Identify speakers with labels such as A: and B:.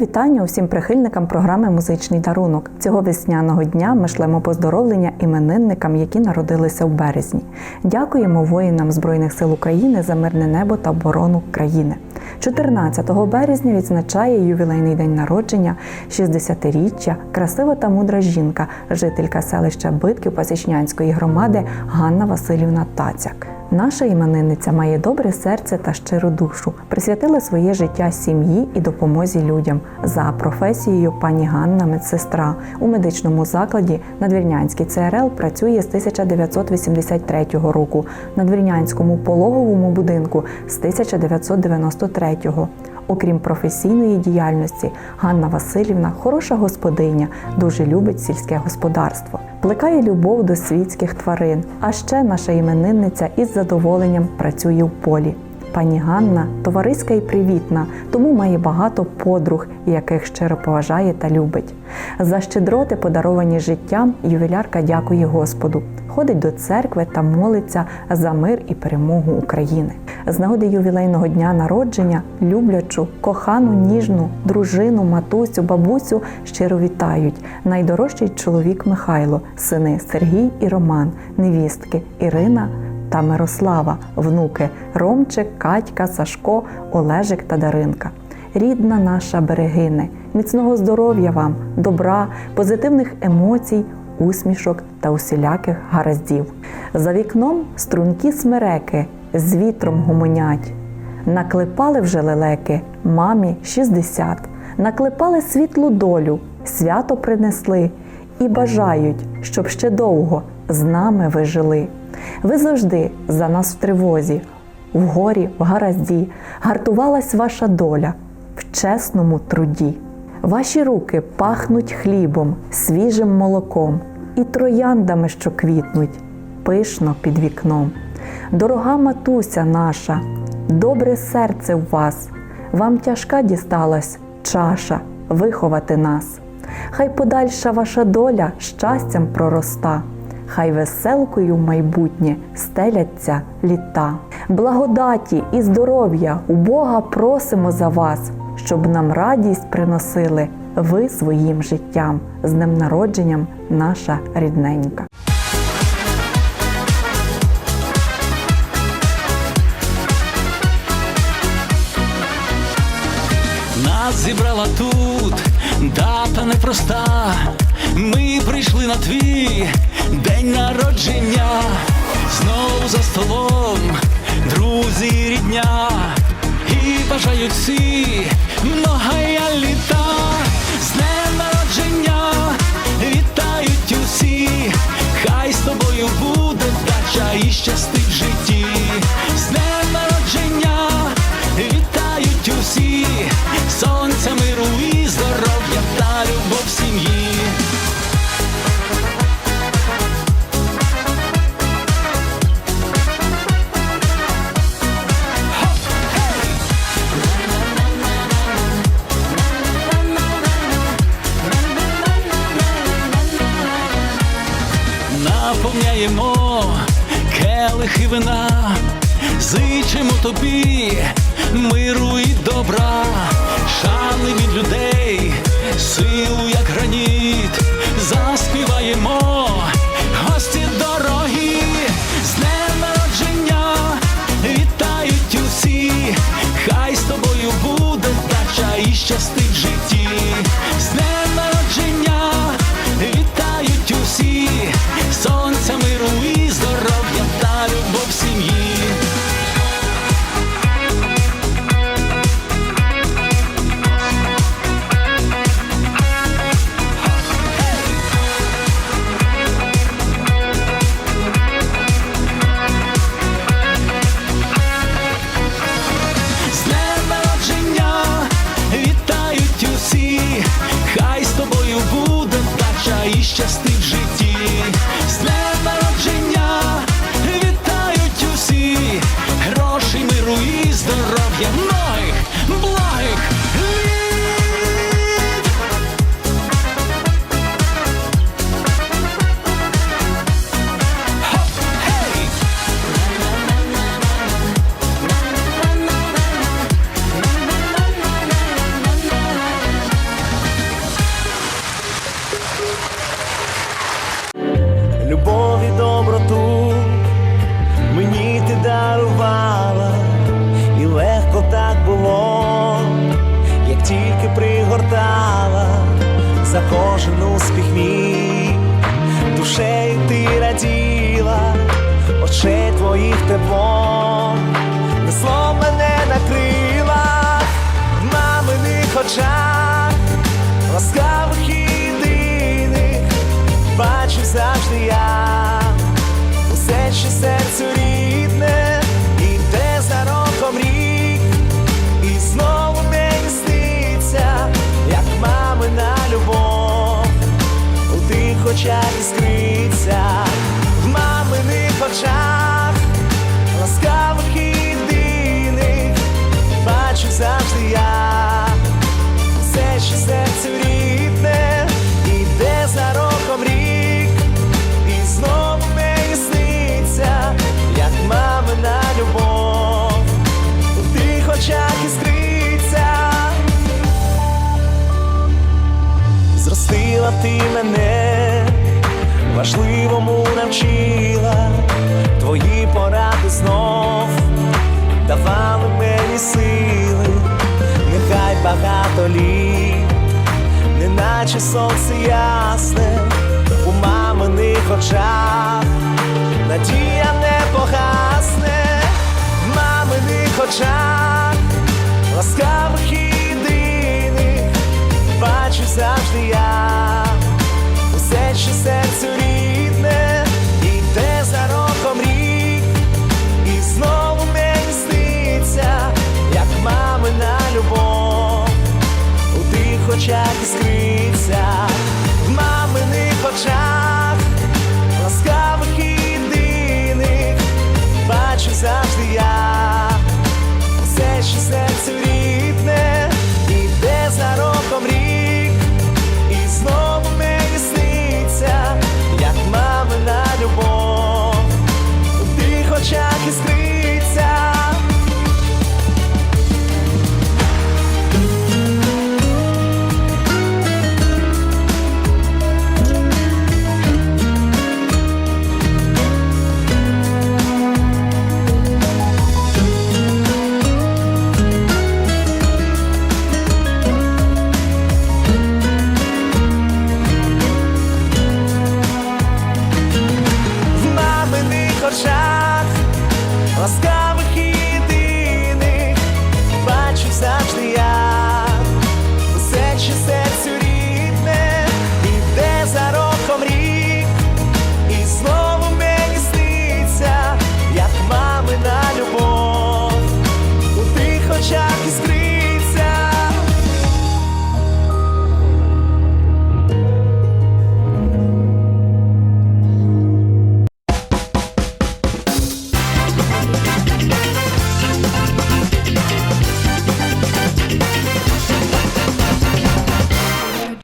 A: вітання усім прихильникам програми Музичний дарунок. Цього весняного дня ми шлемо поздоровлення іменинникам, які народилися в березні. Дякуємо воїнам Збройних сил України за мирне небо та оборону країни. 14 березня відзначає ювілейний день народження, 60-річчя, красива та мудра жінка, жителька селища Битків Пасічнянської громади Ганна Васильівна Тацяк. Наша іменинниця має добре серце та щиру душу, присвятила своє життя сім'ї і допомозі людям. За професією пані Ганна медсестра. У медичному закладі Надвірнянський ЦРЛ працює з 1983 року, на Надвірнянському пологовому будинку з 1993 Окрім професійної діяльності, Ганна Васильівна хороша господиня, дуже любить сільське господарство, плекає любов до світських тварин. А ще наша іменинниця із задоволенням працює в полі. Пані Ганна товариська і привітна, тому має багато подруг, яких щиро поважає та любить. За щедроти, подаровані життям, ювілярка дякує Господу. Ходить до церкви та молиться за мир і перемогу України. З нагоди ювілейного дня народження люблячу, кохану, ніжну дружину, матусю, бабусю щиро вітають. Найдорожчий чоловік Михайло, сини Сергій і Роман, невістки Ірина та Мирослава, внуки Ромчик, Катька, Сашко, Олежик та Даринка. Рідна наша берегине, міцного здоров'я вам, добра, позитивних емоцій, усмішок та усіляких гараздів. За вікном стрункі смереки з вітром гомонять. Наклепали вже лелеки мамі 60, наклепали світлу долю, свято принесли і бажають, щоб ще довго з нами ви жили. Ви завжди за нас в тривозі, в горі, в гаразді, гартувалась ваша доля в чесному труді. Ваші руки пахнуть хлібом, свіжим молоком і трояндами, що квітнуть, пишно під вікном. Дорога матуся наша, добре серце в вас, вам тяжка дісталась чаша виховати нас. Хай подальша ваша доля щастям пророста, хай веселкою в майбутнє стеляться літа. Благодаті і здоров'я у Бога просимо за вас, щоб нам радість приносили ви своїм життям, з днем народженням, наша рідненька.
B: Нас зібрала тут дата непроста. Ми прийшли на твій день народження. Знову за столом, друзі, рідня. І бажають всі многая літа. З днем народження вітають усі. Хай з тобою буде вдача і щастить в житті. Келихи вина, зичимо тобі миру і добра, шани від людей, силу, як граніт, заспіваємо
C: кожен успіх мій, душею ти раділа, очей твоїх тепло, несло мене на крилах, маминих очах, очах іскриться, важливому навчила твої поради знов давали мені сили, нехай багато літ, неначе сонце ясне у маминих очах надія.